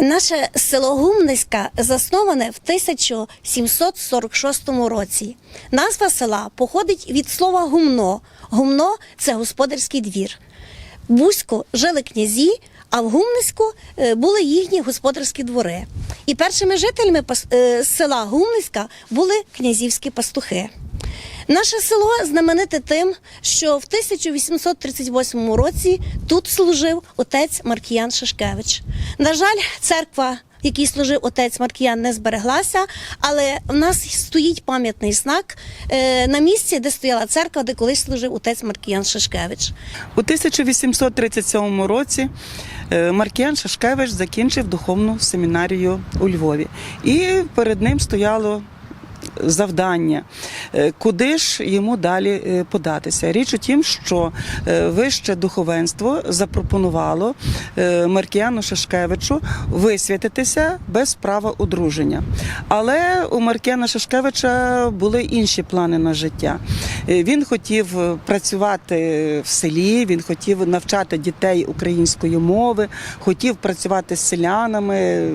Наше село Гумниська засноване в 1746 році. Назва села походить від слова гумно. Гумно це господарський двір. В жили князі, а в Гумниську е, були їхні господарські двори. І першими жителями е, села Гумниська були князівські пастухи. Наше село знамените тим, що в 1838 році тут служив отець Маркіян Шишкевич. На жаль, церква, якій служив отець Маркіян, не збереглася, але в нас стоїть пам'ятний знак е, на місці, де стояла церква, де колись служив отець Маркіян Шишкевич. У 1837 році е, Маркіян Шашкевич закінчив духовну семінарію у Львові, і перед ним стояло. Завдання, Е, куди ж йому далі е, податися? Річ у тім, що е, вище духовенство запропонувало Маркіяну Шашкевичу висвятитися без права одруження. Але у Маркіяна Шашкевича були інші плани на життя. Він хотів працювати в селі, він хотів навчати дітей української мови, хотів працювати з селянами,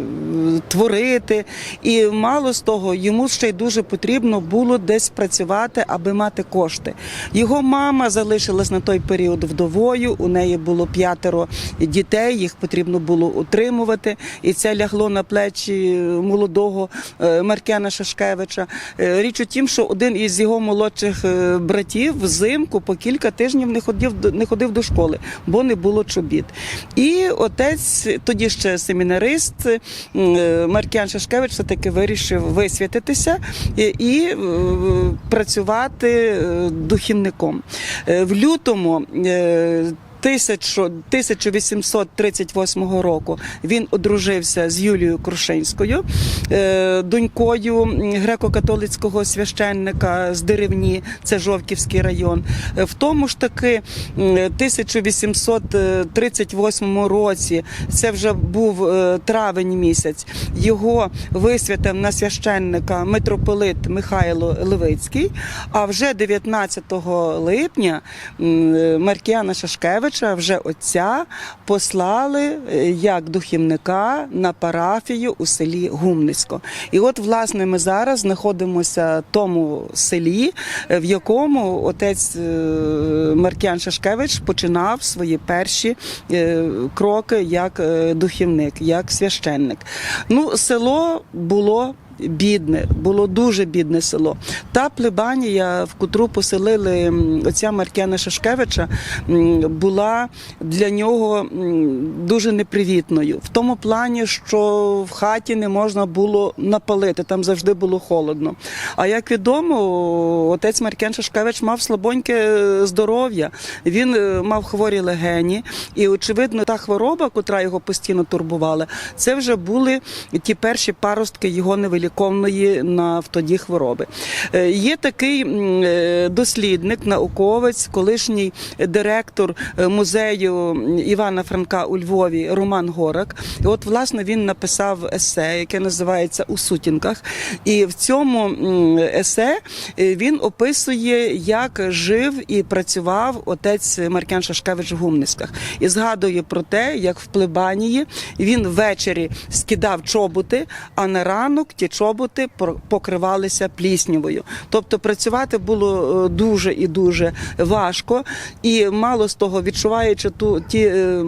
творити. І мало з того, йому ще й дуже потрібно було десь працювати, аби мати кошти. Його мама залишилась на той період вдовою. У неї було п'ятеро дітей, їх потрібно було утримувати, і це лягло на плечі молодого е, Маркяна Шашкевича. Е, Річ у тім, що один із його молодших е, братів взимку по кілька тижнів не ходив не ходив до школи, бо не було чобіт. І отець, тоді ще семінарист е, Маркіян Шашкевич, все таки вирішив висвятитися і, е, працювати е, духівником. Е, В лютому. Е, тисячу- 1838 року він одружився з Юлією Крушинською, е, донькою греко-католицького священника з Деревні, це Жовківський район. Е, В тому ж таки 1838 році, це вже був е, травень місяць, його висвятив на священника митрополит Михайло Левицький. А вже 19 липня м, е, Маркіяна вже отця, послали е, як духівника на парафію у селі Гумницько. І от, власне, ми зараз знаходимося в тому селі, е, в якому отець е, Маркіян Шашкевич починав свої перші кроки як духівник, як священник. Ну, село було. Бідне, було дуже бідне село. Та плебанія, в котру поселили отця Маркяна Шашкевича, була для нього дуже непривітною. В тому плані, що в хаті не можна було напалити, там завжди було холодно. А як відомо, отець Маркян Шашкевич мав слабоньке здоров'я. Він е, мав хворі легені, і очевидно, та хвороба, котра його постійно турбувала, це вже були ті перші паростки його невиліковної на тоді хвороби. Е, Є такий е, дослідник, науковець, колишній директор е, музею Івана Франка у Львові Роман Горак. От, власне, він написав есе, яке називається У сутінках. І в цьому есе він описує, як жив і працював отець Маркян Шашкевич в Гумницьках. І згадує про те, як в Плебанії він ввечері скидав чоботи, а на ранок ті чоботи покривалися пліснявою. Тобто працювати було е, дуже і дуже важко, і мало з того, відчуваючи ту ті е,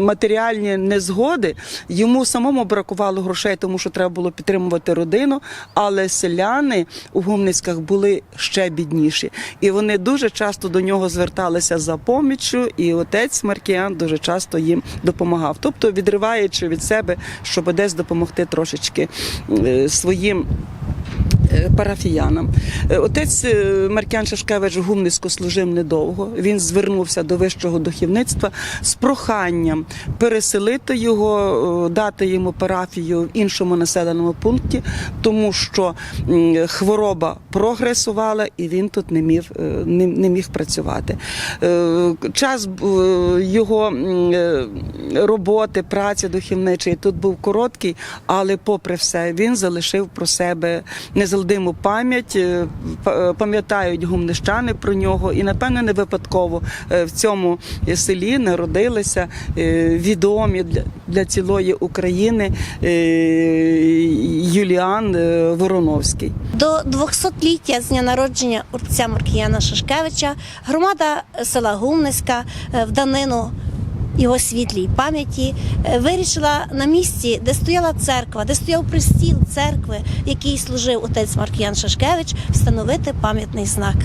матеріальні незгоди, йому самому бракувало грошей, тому що треба було підтримувати родину. Але селяни у Гумницьках були ще бідніші, і вони дуже часто до нього зверталися за поміччю, і отець Маркіян дуже часто їм допомагав. Тобто відриваючи від себе, щоб десь допомогти трошечки е, своїм. Е, Парафіянам Е, отець е, Маркян Шашкевич в Гумницьку служив недовго. Він звернувся до вищого духовництва з проханням переселити його, дати йому парафію в іншому населеному пункті, тому що хвороба прогресувала і він тут не міг, не, не міг працювати. Час його роботи, праці духовничої тут був короткий, але попри все він залишив про себе, не залишив Вілдиму пам'ять, е, е, пам'ятають гумнищани про нього, і напевно не випадково е, в цьому селі народилися відомі для, цілої України Юліан Вороновський. До 200-ліття з дня народження отця Маркіяна Шашкевича громада села Гумниська е, в данину його світлій пам'яті е, вирішила на місці, де стояла церква, де стояв пристіл церкви, який служив отець Маркіян Шашкевич, встановити пам'ятний знак.